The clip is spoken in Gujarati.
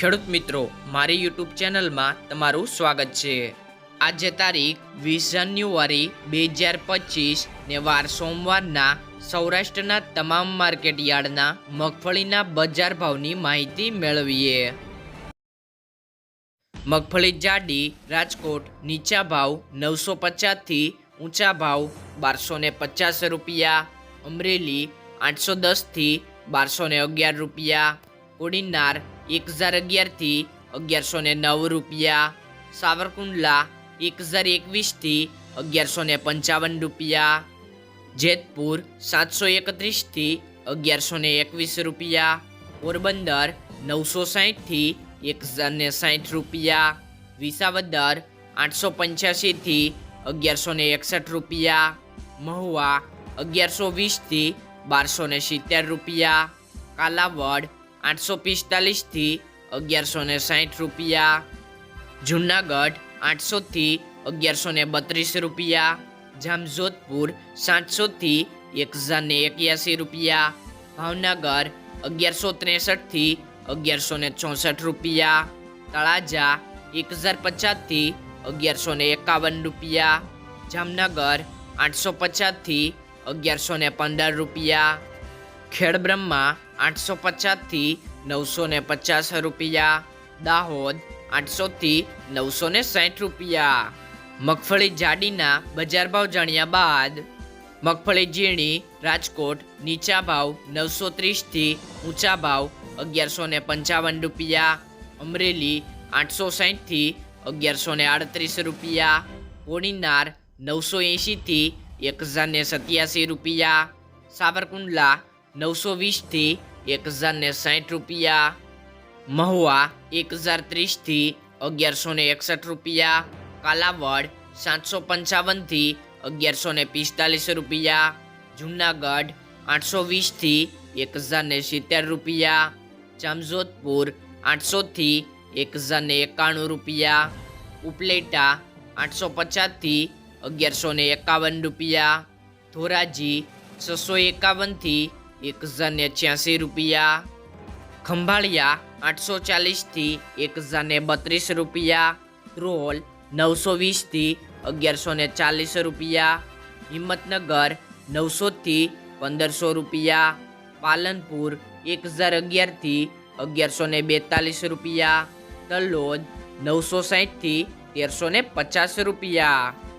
ખેડૂત મિત્રો, મારી યુટ્યુબ ચેનલમાં તમારું સ્વાગત છે. આજે તારીખ વીસ જાન્યુઆરી બે હજાર પચીસ ને વાર સોમવારના સૌરાષ્ટ્રના તમામ માર્કેટ યાર્ડના મગફળીના બજાર ભાવની માહિતી મેળવીએ. મગફળી જાડી, રાજકોટ, નીચા ભાવ નવસો પચાસથી ઊંચા ભાવ બારસો ને પચાસ રૂપિયા, અમરેલી આઠસો દસથી બારસો ને અગિયાર રૂપિયા કોડીનાર એક હજાર અગિયારથી અગિયારસો ને નવ રૂપિયા. સાવરકુંડલા એક હજાર એકવીસથી અગિયારસો ને પંચાવન રૂપિયા. જેતપુર સાતસો એકત્રીસથી અગિયારસો ને એકવીસ રૂપિયા. પોરબંદર નવસો સાહીઠથી એક હજાર ને સાહીઠ રૂપિયા. વિસાવદર આઠસો પંચ્યાસીથી અગિયારસો ને એકસઠ રૂપિયા. મહુવા અગિયારસો વીસથી બારસો ને સિત્તેર રૂપિયા. કાલાવડ આઠસો પિસ્તાલીસથી અગિયારસો ને સાહીઠ રૂપિયા. જુનાગઢ, આઠસોથી અગિયારસો ને બત્રીસ રૂપિયા. જામજોધપુર, સાતસોથી એક હજાર ને એક્યાસી રૂપિયા. ભાવનગર, અગિયારસો ત્રેસઠથી અગિયારસો ને ચોસઠ રૂપિયા. તળાજા એક હજાર પચાસથી અગિયારસો ને એકાવન રૂપિયા. જામનગર આઠસો પચાસથી અગિયારસો ને પંદર રૂપિયા. ખેડબ્રહ્મા આઠસો પચાસથી નવસો ને પચાસ રૂપિયા. દાહોદ આઠસોથી નવસો ને સાઠ રૂપિયા. મગફળી જાડીના બજાર ભાવ જાણ્યા બાદ મગફળી ઝીણી, રાજકોટ નીચા ભાવ નવસો ત્રીસથી ઊંચા ભાવ અગિયારસો ને પંચાવન રૂપિયા. અમરેલી આઠસો સાહીઠથી અગિયારસો ને આડત્રીસ રૂપિયા. કોણીનાર નવસો એંશીથી એક હજાર ને સત્યાસી રૂપિયા. સાવરકુંડલા નવસો વીસથી એક હજાર ને સાઠ રૂપિયા. મહુવા એક હજાર ત્રીસથી અગિયારસો ને એકસઠ રૂપિયા. કાલાવડ સાતસો પંચાવનથી અગિયારસો ને પિસ્તાલીસ રૂપિયા. જુનાગઢ આઠસો વીસથી એક હજાર ને સિત્તેર રૂપિયા. જામજોધપુર આઠસોથી એક હજાર ને એકાણું રૂપિયા. ઉપલેટા આઠસો પચાસથી અગિયારસો ને એકાવન રૂપિયા. ધોરાજી છસો એકાવનથી એક હજાર ને છ્યાસી રૂપિયા. ખંભાળિયા આઠસો ચાલીસથી એક હજાર ને બત્રીસ રૂપિયા. ધ્રોલ નવસો વીસથી અગિયારસો ને ચાલીસ રૂપિયા. હિંમતનગર નવસોથી પંદરસો રૂપિયા. પાલનપુર એક હજાર અગિયારથી અગિયારસો ને બેતાલીસ રૂપિયા. તલોદ નવસો સાહીઠથી તેરસો ને પચાસ રૂપિયા.